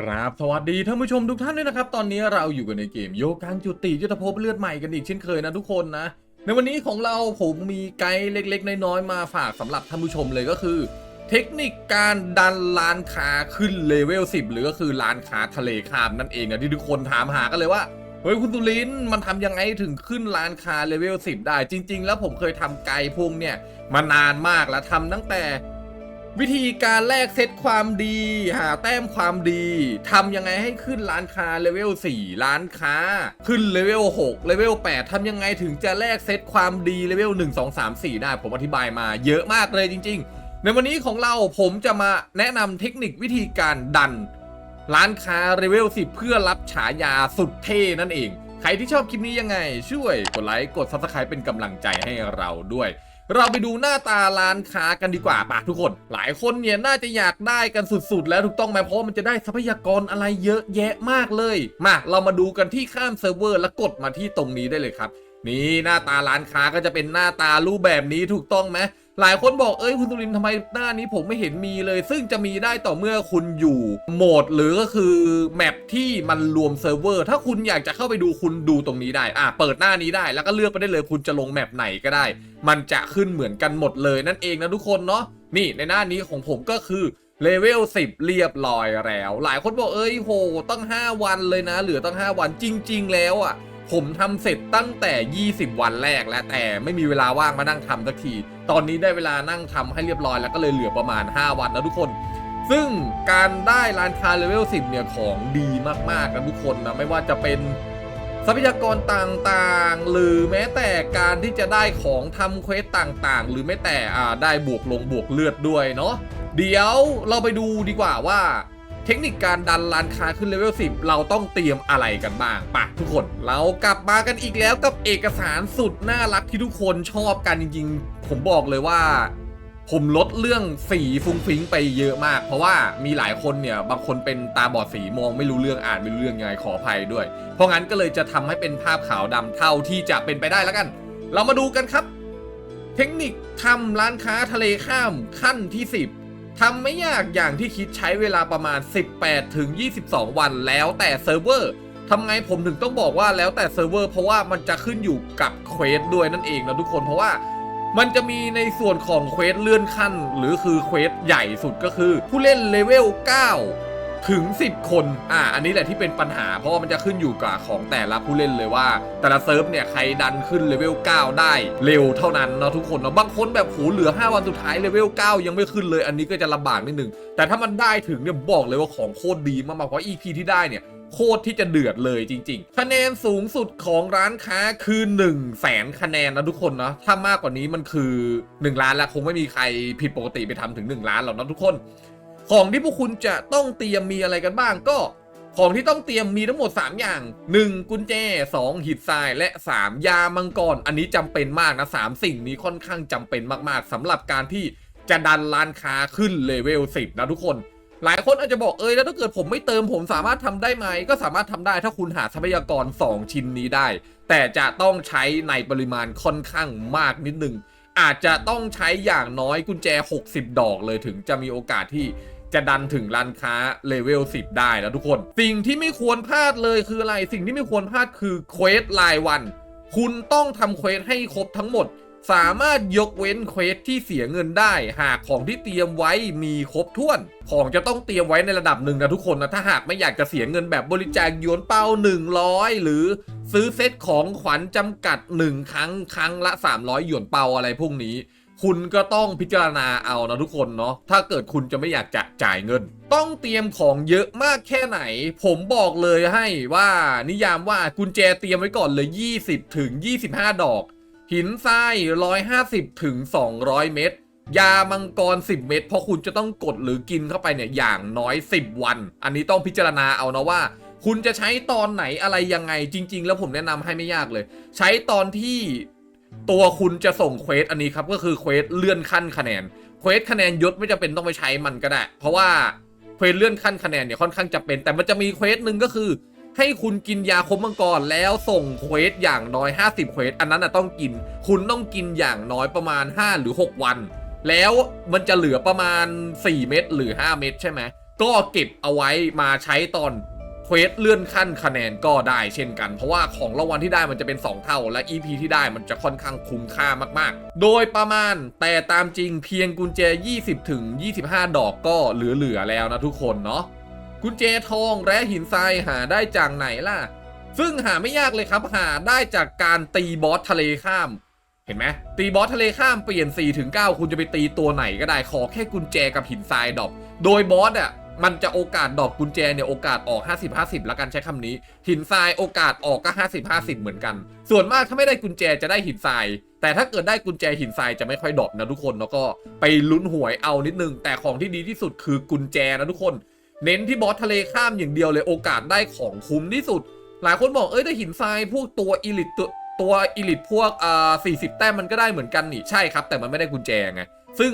ครับสวัสดีท่านผู้ชมทุกท่านด้วยนะครับ ตอนนี้เราอยู่กันในเกมโยการจุติยุทธภพเลือดใหม่กันอีกเช่นเคยนะทุกคนนะ ในวันนี้ของเราผมมีไกด์เล็กๆ น้อยๆ มาฝากสำหรับท่านผู้ชมเลยก็คือ เทคนิคการดันร้านคาขึ้นเลเวล10 หรือก็คือร้านคาทะเลคามนั่นเองนะที่ทุกคนถามหากันเลยว่าเฮ้ยคุณตุลินมันทำยังไงถึงขึ้นร้านคาเลเวล10 ได้จริง ๆ แล้วผมเคยทำไกด์พวกเนี่ยมานานมากแล้วทำตั้งแต่ วิธีการแลกเซตความดี หาแต้มความดีทำยังไงให้ขึ้นร้านค้าเลเวล4ร้านค้า ขึ้นเลเวล6เลเวล8ทำยังไงถึงจะแลกเซตความดีเลเวล1 2 3 4 ได้ ผมอธิบายมาเยอะมากเลยจริง ๆ ในวันนี้ของเราผมจะมาแนะนำเทคนิควิธีการดัน ร้านค้าเลเวล10 เพื่อรับฉายาสุดเท่นั่นเอง ใครที่ชอบคลิปนี้ยังไง ช่วยกดไลค์กด subscribe เป็นกำลังใจให้เราด้วย เราไปดูหน้าตาร้านค้ากันดีกว่าป่ะทุกคน หลายคนเนี่ยน่าจะอยากได้กันสุดๆ แล้วถูกต้องไหมเพราะมันจะได้ทรัพยากรอะไรเยอะแยะมากเลย มาเรามาดูกันที่ข้ามเซิร์ฟเวอร์แล้วกดมาที่ตรงนี้ได้เลยครับ นี่หน้าตาร้านค้าก็จะเป็นหน้าตารูปแบบนี้ถูกต้องไหมหลายคนบอกเอ้ยคุณตุลินทำไมหน้านี้ผมไม่เห็นมีเลย ซึ่งจะมีได้ต่อเมื่อคุณอยู่โหมดหรือก็คือแมปที่มันรวมเซิร์ฟเวอร์ถ้าคุณอยากจะเข้าไปดูคุณดูตรงนี้ได้อะเปิดหน้านี้ได้แล้วก็เลือกไปได้เลยคุณจะลงแมปไหนก็ได้ มันจะขึ้นเหมือนกันหมดเลยนั่นเองนะทุกคนเนาะนี่ในหน้านี้ของผมก็คือเลเวล10 เรียบร้อยแล้ว หลายคนบอกเอ้ยโหตั้ง5 วันเลยนะ เหลือตั้ง5 วันจริง ๆ แล้วอะ ผมทำเสร็จตั้งแต่ 20 วันแรกแล้วแต่ไม่มีเวลาว่างมานั่งทำสักที ตอนนี้ได้เวลานั่งทำให้เรียบร้อยแล้วก็เลยเหลือประมาณ 5 วันนะทุกคน ซึ่งการได้ร้านค้าเลเวล 10 เนี่ยของดีมากๆนะทุกคนนะไม่ว่าจะเป็นทรัพยากรต่างๆ หรือแม้แต่การที่จะได้ของทำเควสต่างๆ หรือแม้แต่ได้บวกลงบวกเลือดด้วยเนาะเดี๋ยวเราไปดูดีกว่าว่า เทคนิคการดันร้านค้าขึ้นเลเวล10 เราต้องเตรียมอะไรกันบ้างปะทุกคน เรากลับมากันอีกแล้วกับเอกสารสุดน่ารักที่ทุกคนชอบกันจริงๆ ผมบอกเลยว่า ผมลดเรื่องสีฟุ้งฟิ้งไปเยอะมาก เพราะว่ามีหลายคนเนี่ย บางคนเป็นตาบอดสีมองไม่รู้เรื่องอ่านไม่รู้เรื่องยังไงขออภัยด้วย เพราะงั้นก็เลยจะทำให้เป็นภาพขาวดำเท่าที่จะเป็นไปได้แล้วกัน เรามาดูกันครับ เทคนิคทำร้านค้าทะเลข้ามขั้นที่ 10 ทำไม่ยากอย่างที่คิดใช้เวลาประมาณ 18 ถึง 22 วันแล้วแต่เซิร์ฟเวอร์ทำไงผมถึงต้องบอกว่าแล้วแต่เซิร์ฟเวอร์เพราะว่ามันจะขึ้นอยู่กับเควสด้วยนั่นเองนะทุกคนเพราะว่ามันจะมีในส่วนของเควสเลื่อนขั้น หรือคือเควสใหญ่สุดก็คือ ผู้เล่นเลเวล 9 ถึง 10 คน อ่า อันนี้แหละที่เป็นปัญหา เพราะว่ามันจะขึ้นอยู่กับของแต่ละผู้เล่นเลยว่า แต่ละเซิร์ฟเนี่ยใครดันขึ้นเลเวล 9 ได้เร็วเท่านั้นเนาะทุกคนเนาะ บางคนแบบโหเหลือ 5 วันสุดท้ายเลเวล 9 ยังไม่ขึ้นเลย อันนี้ก็จะลำบากนิดนึง แต่ถ้ามันได้ถึงเนี่ยบอกเลยว่าของโคตรดีมากๆ เพราะ EP ที่ได้เนี่ยโคตรที่จะเดือดเลยจริง ๆ คะแนนสูงสุดของร้านค้าคือ1 0 0 0 0แสนคะแนนนะทุกคนเนาะถ้ามากกว่านี้มันคือ 1 ล้านแล้วคงไม่มีใครผิดปกติไปทำถึง 1 ล้านหรอกนะทุกคน ของที่พวกคุณจะต้องเตรียมมีอะไรกันบ้างก็ของที่ต้องเตรียมมีทั้งหมด 3 อย่าง 1. กุญแจ 2. หิดทราย และ 3. ยามังกร อันนี้จำเป็นมากนะ 3 สิ่งนี้ค่อนข้างจำเป็นมากๆสำหรับการที่จะดันร้านค้าขึ้นเลเวล 10 นะทุกคน หลายคนอาจจะบอกเอ้ยแล้วถ้าเกิดผมไม่เติมผมสามารถทำได้ไหม ก็สามารถทำได้ถ้าคุณหาทรัพยากร 2 ชิ้นนี้ได้ แต่จะต้องใช้ในปริมาณค่อนข้างมากนิดนึงอาจจะต้องใช้อย่างน้อยกุญแจ 60 ดอกเลยถึงจะมีโอกาสที่ จะดันถึงร้านค้าเลเวล10 ได้นะทุกคน สิ่งที่ไม่ควรพลาดเลยคืออะไร สิ่งที่ไม่ควรพลาดคือเควสรายวัน คุณต้องทำเควสให้ครบทั้งหมด สามารถยกเว้นเควสที่เสียเงินได้ หากของที่เตรียมไว้มีครบถ้วน ของจะต้องเตรียมไว้ในระดับหนึ่งนะทุกคนนะถ้าหากไม่อยากจะเสียเงินแบบบริจาคยวนเป้า 100 หรือซื้อเซตของขวัญจำกัด 1 ครั้งครั้งละ 300 หยวนเป้าอะไรพวกนี้ คุณก็ต้องพิจารณาเอานะทุกคนเนาะถ้าเกิดคุณจะไม่อยากจะจ่ายเงิน ต้องเตรียมของเยอะมากแค่ไหน ผมบอกเลยให้ว่านิยามว่ากุญแจเตรียมไว้ก่อนเลย 20ถึง25 ดอก หินทราย 150ถึง200 เม็ดยามังกร 10 เม็ดเพราะคุณจะต้องกดหรือกินเข้าไปเนี่ยอย่างน้อย 10 วัน อันนี้ต้องพิจารณาเอานะว่า คุณจะใช้ตอนไหนอะไรยังไงจริง ๆ แล้วผมแนะนำให้ไม่ยากเลย ใช้ตอนที่ ตัวคุณจะส่งเควสอันนี้ครับก็คือเควสเลื่อนขั้นคะแนนเควสคะแนนยศไม่จำเป็นต้องไปใช้มันก็ได้ เพราะว่าเควสเลื่อนขั้นคะแนนเนี่ยค่อนข้างจะเป็น แต่มันจะมีเควสหนึ่งก็คือ ให้คุณกินยาคมมังกรแล้วส่งเควสอย่างน้อย 50เควสอันนั้นนะต้องกิน คุณต้องกินอย่างน้อยประมาณ 5 หรือ 6 วัน แล้วมันจะเหลือประมาณ 4 เม็ดหรือ 5 เม็ดใช่ไหมก็เก็บเอาไว้มาใช้ตอน เควสเลื่อนขั้นคะแนนก็ได้เช่นกัน เพราะว่าของรางวัลที่ได้มันจะเป็น 2 เท่า และ EP ที่ได้มันจะค่อนข้างคุ้มค่ามากๆ โดยประมาณแต่ตามจริงเพียงกุญแจ 20ถึง25 ดอกก็เหลือๆแล้วนะทุกคนเนาะกุญแจทองและหินทรายหาได้จากไหนล่ะ ซึ่งหาไม่ยากเลยครับหาได้จากการตีบอสทะเลข้ามเห็นไหมตีบอสทะเลข้ามเปลี่ยน4ถึง9คุณจะไปตีตัวไหนก็ได้ขอแค่กุญแจกับหินทรายดอปโดยบอสอะ มันจะโอกาสดรอปกุญแจเนี่ยโอกาสออก 50 50 แล้วกันใช้คำนี้ หินทรายโอกาสออกก็ 50 50 เหมือนกัน ส่วนมากถ้าไม่ได้กุญแจจะได้หินทราย แต่ถ้าเกิดได้กุญแจหินทรายจะไม่ค่อยดรอปนะทุกคนแล้วก็ไปลุ้นหวยเอานิดนึง แต่ของที่ดีที่สุดคือกุญแจนะทุกคน เน้นที่บอสทะเลข้ามอย่างเดียวเลยโอกาสได้ของคุ้มที่สุด หลายคนบอกเอ้ยได้หินทรายพวกตัวอีลิตตัวตัวอีลิตพวกอ่า40แต้มมันก็ได้เหมือนกันนี่ใช่ครับ แต่มันไม่ได้กุญแจไงซึ่ง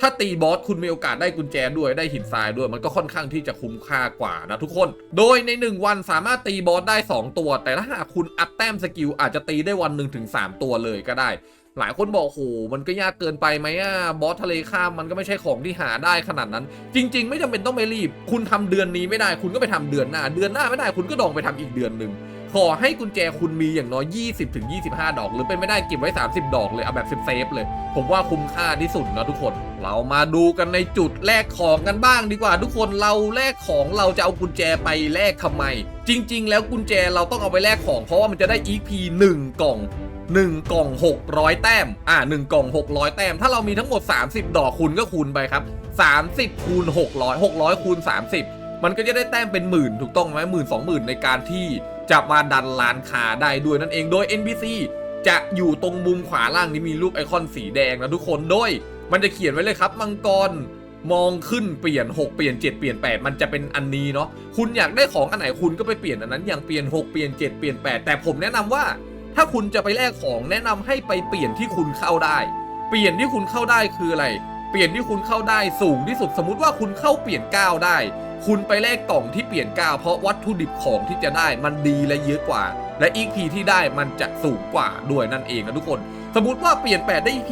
ถ้าตีบอสคุณมีโอกาสได้กุญแจด้วยได้หินทรายด้วย มันก็ค่อนข้างที่จะคุ้มค่ากว่านะทุกคน โดยใน 1 วันสามารถตีบอสได้ 2 ตัว แต่ถ้าหากคุณอัพแต้มสกิลอาจจะตีได้วันหนึ่งถึง3ตัวเลยก็ได้ หลายคนบอกโหมันก็ยากเกินไปไหมอะบอสทะเลข้ามมันก็ไม่ใช่ของที่หาได้ขนาดนั้น จริง ๆ ไม่จำเป็นต้องไปรีบ คุณทำเดือนนี้ไม่ได้ คุณก็ไปทำเดือนหน้า เดือนหน้าไม่ได้คุณก็ดองไปทำอีกเดือนหนึ่ง ขอให้กุญแจคุณมีอย่างน้อย 20ถึง25ดอก หรือเป็นไม่ได้เก็บไว้ 30 ดอกเลย เอาแบบเซฟๆเลย ผมว่าคุ้มค่าที่สุดนะทุกคน เรามาดูกันในจุดแลกของกันบ้างดีกว่า ทุกคนเราแลกของเราจะเอากุญแจไปแลกทำไม จริง ๆ แล้วกุญแจเราต้องเอาไปแลกของ เพราะว่ามันจะได้ EP 1 กล่อง1 กล่อง 600 แต้ม อ่า 1 กล่อง 600 แต้ม ถ้าเรามีทั้งหมด 30 ดอกคูณก็คูณไปครับ 30 คูณ 600 600 คูณ 30 มันก็จะได้แต้มเป็นหมื่นถูกต้องไหมหมื่นสองหมื่นในการที่จะมาดันร้านคาได้ด้วยนั่นเองโดย NPC จะอยู่ตรงมุมขวาล่างนี้มีรูปไอคอนสีแดงนะทุกคนโดย มันจะเขียนไว้เลยครับมังกรมองขึ้นเปลี่ยน 6 เปลี่ยน 7 เปลี่ยน 8 มันจะเป็นอันนี้เนาะคุณอยากได้ของอันไหนคุณก็ไปเปลี่ยนอันนั้นอย่างเปลี่ยน 6 เปลี่ยน 7 เปลี่ยน 8 แต่ผมแนะนำว่า ถ้าคุณจะไปแลกของแนะนำให้ไปเปลี่ยนที่คุณเข้าได้ เปลี่ยนที่คุณเข้าได้คืออะไร เปลี่ยนที่คุณเข้าได้สูงที่สุดสมมติว่าคุณเข้าเปลี่ยนก้าได้ คุณไปแลกกล่องที่เปลี่ยนก้าเพราะวัตถุดิบของที่จะได้มันดีและเยอะกว่า และอีพีที่ได้มันจะสูงกว่าด้วยนั่นเองนะทุกคน สมมติว่าเปลี่ยน 8 ได้ EP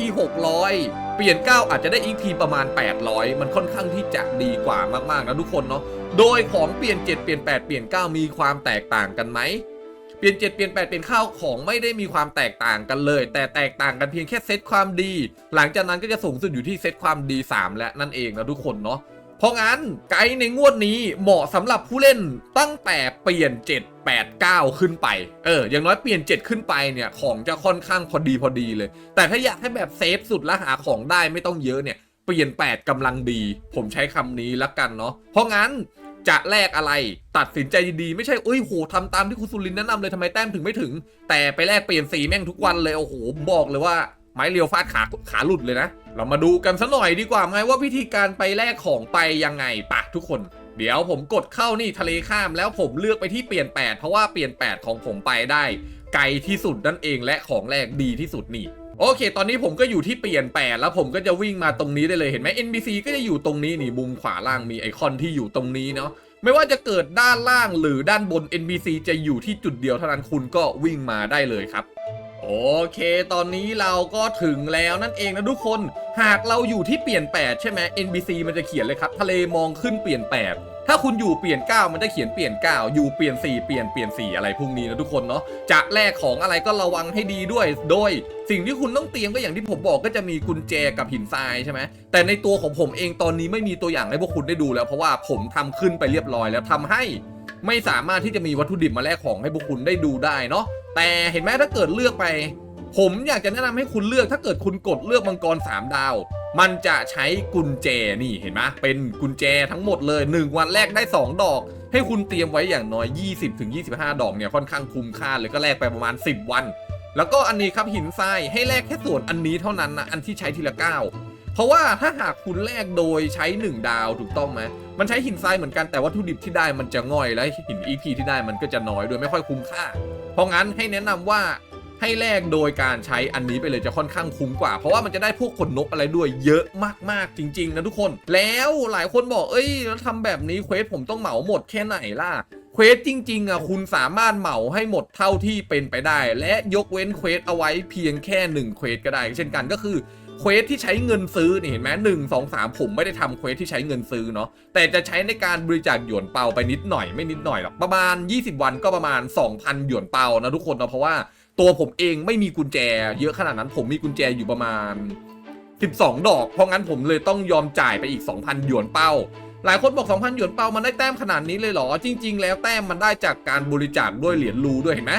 600 เปลี่ยน 9 อาจจะได้ EP ประมาณ 800 มันค่อนข้างที่จะดีกว่ามากๆนะทุกคนเนาะโดยของเปลี่ยน 7 เปลี่ยน 8 เปลี่ยน 9 มีความแตกต่างกันไหม เปลี่ยน 7 เปลี่ยน 8 เปลี่ยนข้าวของไม่ได้มีความแตกต่างกันเลย แต่แตกต่างกันเพียงแค่เซตความดี หลังจากนั้นก็จะสูงสุดอยู่ที่เซตความดี 3 และนั่นเองนะทุกคนเนาะเพราะงั้นไกด์ในงวดนี้เหมาะสำหรับผู้เล่นตั้งแต่เปลี่ยน 7 8 9 ขึ้นไป เออ อย่างน้อยเปลี่ยน 7 ขึ้นไปเนี่ยของจะค่อนข้างพอดีพอดีเลย แต่ถ้าอยากให้แบบเซฟสุดและหาของได้ไม่ต้องเยอะเนี่ยเปลี่ยน 8กำลังดี ผมใช้คำนี้ละกันเนาะเพราะงั้น จะแลกอะไร ตัดสินใจดีๆไม่ใช่เอ้ยโหทำตามที่คุณสุรินทร์แนะนำเลยทำไมแต้มถึงไม่ถึง แต่ไปแลกเปลี่ยนสีแม่งทุกวันเลยโอ้โหบอกเลยว่าไม้เรียวฟาดขาขาหลุดเลยนะ เรามาดูกันสัหน่อยดีกว่าไหมว่าวิธีการไปแลกของไปยังไงปะทุกคน เดี๋ยวผมกดเข้านี่ทะเลข้ามแล้วผมเลือกไปที่เปลี่ยน 8 เพราะว่าเปลี่ยน 8 ของผมไปได้ ไกลที่สุดนั่นเองและของแรกดีที่สุดนี่ โอเค ตอนนี้ผมก็อยู่ที่เปลี่ยน8แล้วผมก็จะวิ่งมาตรงนี้ได้เลยเห็นไหม NPC ก็จะอยู่ตรงนี้นี่มุมขวาล่างมีไอคอนที่อยู่ตรงนี้เนาะไม่ว่าจะเกิดด้านล่างหรือด้านบน NPC จะอยู่ที่จุดเดียวเท่านั้นคุณก็วิ่งมาได้เลยครับ โอเค ตอนนี้เราก็ถึงแล้วนั่นเองนะทุกคน หากเราอยู่ที่เปลี่ยน8ใช่ไหม NPC มันจะเขียนเลยครับ ทะเลมองขึ้นเปลี่ยน8 ถ้าคุณอยู่เปลี่ยน 9 มันจะเขียนเปลี่ยน 9 อยู่เปลี่ยน 4 เปลี่ยนเปลี่ยน 4 อะไรพวกนี้นะทุกคนเนาะจะแลกของอะไรก็ระวังให้ดีด้วย โดย สิ่งที่คุณต้องเตรียมก็อย่างที่ผมบอกก็จะมีกุญแจกับหินทรายใช่ไหมแต่ในตัวของผมเองตอนนี้ไม่มีตัวอย่างให้พวกคุณได้ดูแล้วเพราะว่าผมทำขึ้นไปเรียบร้อยแล้วทำให้ไม่สามารถที่จะมีวัตถุดิบมาแลกของให้พวกคุณได้ดูได้เนาะแต่เห็นไหมถ้าเกิดเลือกไป ผมอยากจะแนะนำให้คุณเลือกถ้าเกิดคุณกดเลือกมังกร 3 ดาว มันจะใช้กุญแจนี่เห็นไหมเป็นกุญแจทั้งหมดเลย 1 วันแรกได้ 2 ดอก ให้คุณเตรียมไว้อย่างน้อย 20-25 ดอกเนี่ยค่อนข้างคุ้มค่าเลยก็แลกไปประมาณ 10 วัน แล้วก็อันนี้ครับหินทรายให้แลกแค่ส่วนอันนี้เท่านั้นนะอันที่ใช้ทีละก้าเพราะว่าถ้าหากคุณแลกโดยใช้ 1 ดาวถูกต้องไหมมันใช้หินทรายเหมือนกันแต่วัตถุดิบที่ได้มันจะง่อยและหิน EP ที่ได้มันก็จะน้อยโดยไม่ค่อยคุ้มค่า เพราะงั้นให้แนะนำว่า ให้แลกโดยการใช้อันนี้ไปเลยจะค่อนข้างคุ้มกว่า เพราะว่ามันจะได้พวกขนนกอะไรด้วยเยอะมากๆจริง ๆ นะทุกคน แล้วหลายคนบอกเอ้ยแล้วทำแบบนี้เควสผมต้องเหมาหมดแค่ไหนล่ะเควสจริงๆอะคุณสามารถเหมาให้หมดเท่าที่เป็นไปได้ และยกเว้นเควสเอาไว้เพียงแค่หนึ่งเควสก็ได้ เช่นกันก็คือเควสที่ใช้เงินซื้อนี่เห็นไหมหนึ่งสองสามผมไม่ได้ทำเควสที่ใช้เงินซื้อเนาะแต่จะใช้ในการบริจาคหยวนเปาไปนิดหน่อยไม่นิดหน่อยหรอกประมาณ 20 วันก็ประมาณ 2,000 หยวนเปานะทุกคนนะเพราะว่า ตัวผมเองไม่มีกุญแจ เยอะขนาดนั้นผมมีกุญแจอยู่ประมาณ 12 ดอก เพราะงั้นผมเลยต้องยอมจ่ายไปอีก 2,000 หยวนเป้า หลายคนบอก 2,000 หยวนเป้ามันได้แต้มขนาดนี้เลยเหรอ จริง ๆ แล้วแต้มมันได้จากการบริจาคด้วยเหรียญรูด้วยเห็นไหม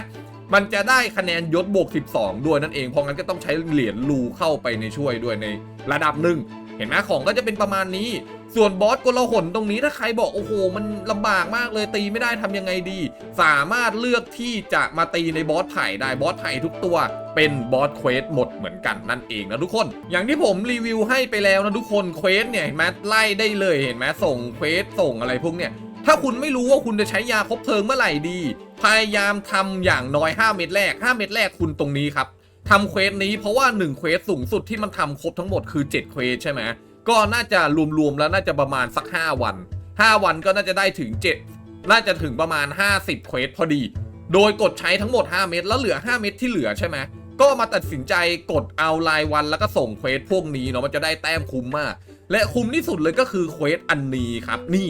มันจะได้คะแนนยศบวก 12 ด้วยนั่นเอง เพราะงั้นก็ต้องใช้เหรียญรูเข้าไปในช่วยด้วยในระดับหนึ่ง เห็นไหมของก็จะเป็นประมาณนี้ ส่วนบอสกลหนตรงนี้ถ้าใครบอกโอ้โห มันลำบากมากเลยตีไม่ได้ทำยังไงดี สามารถเลือกที่จะมาตีในบอสไผ่ได้บอสไผ่ทุกตัว เป็นบอสเควสหมดเหมือนกันนั่นเองนะทุกคน อย่างที่ผมรีวิวให้ไปแล้วนะทุกคนเควสเนี่ยเห็นไหมไล่ได้เลยเห็นไหมส่งเควสส่งอะไรพวกเนี่ยถ้าคุณไม่รู้ว่าคุณจะใช้ยาครบเพลิงเมื่อไหร่ดี พยายามทำอย่างน้อย 5 เม็ดแรก 5 เม็ดแรกคุณตรงนี้ครับ ทำเควสนี้เพราะว่า1เควสสูงสุดที่มันทำครบทั้งหมดคือ7เควสใช่ไหมก็น่าจะรวมๆแล้วน่าจะประมาณสัก 5 วัน 5 วันก็น่าจะได้ถึง 7 น่าจะถึงประมาณ 50เควสพอดี โดยกดใช้ทั้งหมด 5 เม็ดแล้วเหลือ 5 เม็ดที่เหลือใช่ไหมก็มาตัดสินใจกดเอารายวันแล้วก็ส่งเควสพวกนี้เนาะมันจะได้แต้มคุ้มมาก และคุ้มที่สุดเลยก็คือเควสอันนี้ครับนี่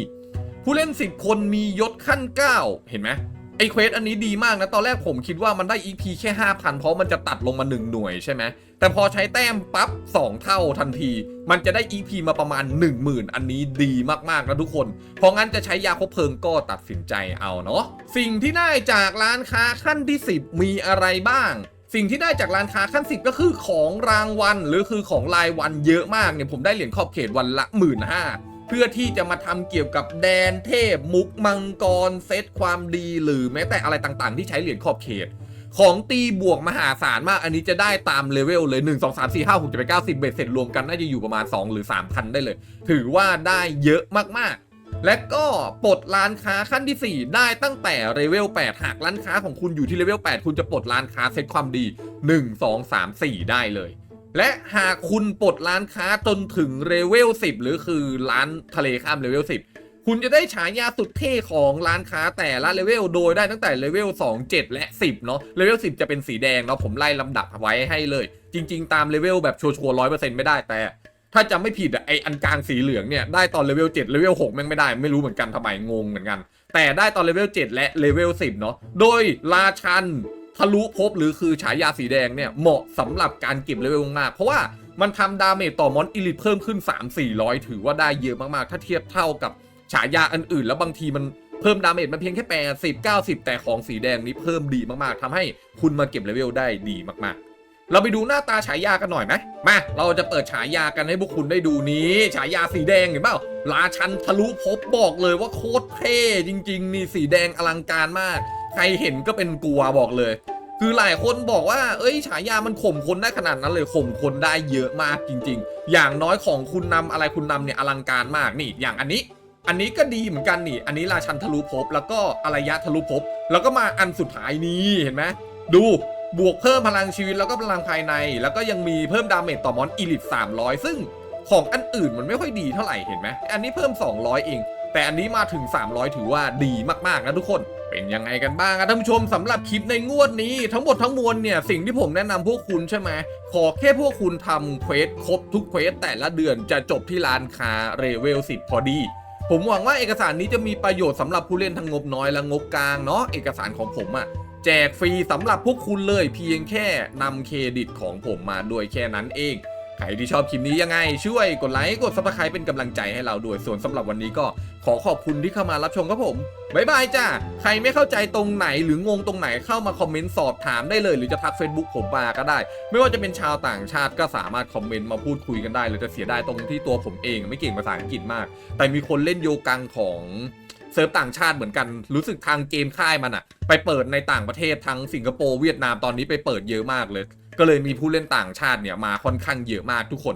ผู้เล่น 10 คนมียศขั้น 9 เห็นไหม ไอเควสอันนี้ดีมากนะ ตอนแรกผมคิดว่ามันได้ EP แค่ 5,000 เพราะมันจะตัดลงมา 1 หน่วยใช่ไหม แต่พอใช้แต้มปั๊บ 2 เท่าทันที มันจะได้ EP มาประมาณ 10,000 อันนี้ดีมาก ๆ นะทุกคน เพราะงั้นจะใช้ยาคบเพลิงก็ตัดสินใจเอาเนาะสิ่งที่ได้จากร้านค้าขั้นที่ 10 มีอะไรบ้างสิ่งที่ได้จากร้านค้าขั้น10ก็คือของรางวัลหรือคือของรายวันเยอะมากเนี่ยผมได้เหรียญขอบเขตวันละ1 5ื่นห้า เพื่อที่จะมาทำเกี่ยวกับแดนเทพ มุกมังกรเซตความดีหรือแม้แต่อะไรต่างๆ ที่ใช้เหรียญขอบเขต ของตีบวกมหาศาลมาก อันนี้จะได้ตามเลเวลเลย 1 2 3 4 5 6 7 8 9 10เบ็ดเสร็จรวมกันน่าจะอยู่ประมาณ 2 หรือ 3,000 ได้เลย ถือว่าได้เยอะมากๆ และก็ปลดร้านค้าขั้นที่ 4 ได้ตั้งแต่เลเวล8หากร้านค้าของคุณอยู่ที่เลเวล8คุณจะปลดร้านค้าเซตความดี 1 2 3 4 ได้เลย และหากคุณปลดร้านค้าจนถึงเลเวล10 หรือคือร้านทะเลข้ามเลเวล10 คุณจะได้ฉายาสุดเท่ของร้านค้าแต่ละเลเวลโดยได้ตั้งแต่เลเวล2 7 และ 10 เนาะเลเวล10 จะเป็นสีแดงเนาะผมไล่ลำดับไว้ให้เลย จริง ๆ ตามเลเวลแบบชัวร์ๆร้อยเปอร์เซ็นต์ไม่ได้แต่ ถ้าจำไม่ผิดอะไออันกลางสีเหลืองเนี่ยได้ตอนเลเวล7เลเวล6แม่งไม่ได้ไม่รู้เหมือนกันทำไมงงเหมือนกัน แต่ได้ตอนเลเวล7และเลเวล10 เนาะโดยราชัน ทะลุภพหรือคือฉายาสีแดงเนี่ยเหมาะสำหรับการเก็บเลเวลมากๆเพราะว่ามันทำดาเมจต่อมอนอิลิทเพิ่มขึ้น 3-400 ถือว่าได้เยอะมากๆ ถ้าเทียบเท่ากับฉายาอันอื่น แล้วบางทีมันเพิ่มดาเมจมาเพียงแค่80 90 แต่ของสีแดงนี้เพิ่มดีมากๆทำให้คุณมาเก็บเลเวลได้ดีมากๆ เราไปดูหน้าตาฉายากันหน่อยไหมมา เราจะเปิดฉายากันให้พวกคุณได้ดูนี้ ฉายาสีแดงเห็นเปล่าราชันทะลุภพบอกเลยว่าโคตรเท่จริง ๆ นี่สีแดงอลังการมาก ใครเห็นก็เป็นกลัวบอกเลย คือหลายคนบอกว่า เอ้ย ฉายามันข่มคนได้ขนาดนั้นเลยข่มคนได้เยอะมากจริง ๆ อย่างน้อยของคุณนำอะไรคุณนำเนี่ยอลังการมากนี่ อย่างอันนี้ อันนี้ก็ดีเหมือนกันนี่ อันนี้ราชันทะลุภพแล้วก็อารยะทะลุภพแล้วก็มาอันสุดท้ายนี้เห็นไหมดูบวกเพิ่มพลังชีวิตแล้วก็พลังภายใน แล้วก็ยังมีเพิ่มดาเมจต่อมอนอีลิต300 ซึ่งของอันอื่นมันไม่ค่อยดีเท่าไหร่เห็นไหมอันนี้เพิ่ม 200 เอง แต่อันนี้มาถึง 300 ถือว่าดีมากๆนะทุกคนเป็นยังไงกันบ้างท่านผู้ชมสำหรับคลิปในงวดนี้ทั้งหมดทั้งมวลเนี่ยสิ่งที่ผมแนะนำพวกคุณใช่ไหมขอแค่พวกคุณทำเควสครบทุกเควสแต่ละเดือนจะจบที่ร้านค้าเรเวล10พอดี ผมหวังว่าเอกสารนี้จะมีประโยชน์สำหรับผู้เล่นทั้งงบน้อยและงบกลางเนาะเอกสารของผมอะแจกฟรีสำหรับพวกคุณเลยเพียงแค่นำเครดิตของผมมาด้วยแค่นั้นเอง ใครที่ชอบคลิปนี้ยังไง ช่วยกดไลค์กดซับสไครป์เป็นกำลังใจให้เราด้วยส่วนสำหรับวันนี้ก็ขอขอบคุณที่เข้ามารับชมครับผมบ๊ายบายจ้าใครไม่เข้าใจตรงไหนหรืองงตรงไหนเข้ามาคอมเมนต์สอบถามได้เลย หรือจะทัก Facebook ผมมาก็ได้ ไม่ว่าจะเป็นชาวต่างชาติก็สามารถคอมเมนต์มาพูดคุยกันได้เลยจะเสียดายตรงที่ตัวผมเอง ไม่เก่งภาษาอังกฤษมาก แต่มีคนเล่นโยกังของเซิร์ฟต่างชาติเหมือนกันรู้สึกทางเกมค่ายมันอะไปเปิดในต่างประเทศทั้งสิงคโปร์เวียดนามตอนนี้ไปเปิดเยอะมากเลย ก็เลยมีผู้เล่นต่างชาติเนี่ยมาค่อนข้างเยอะมากทุกคน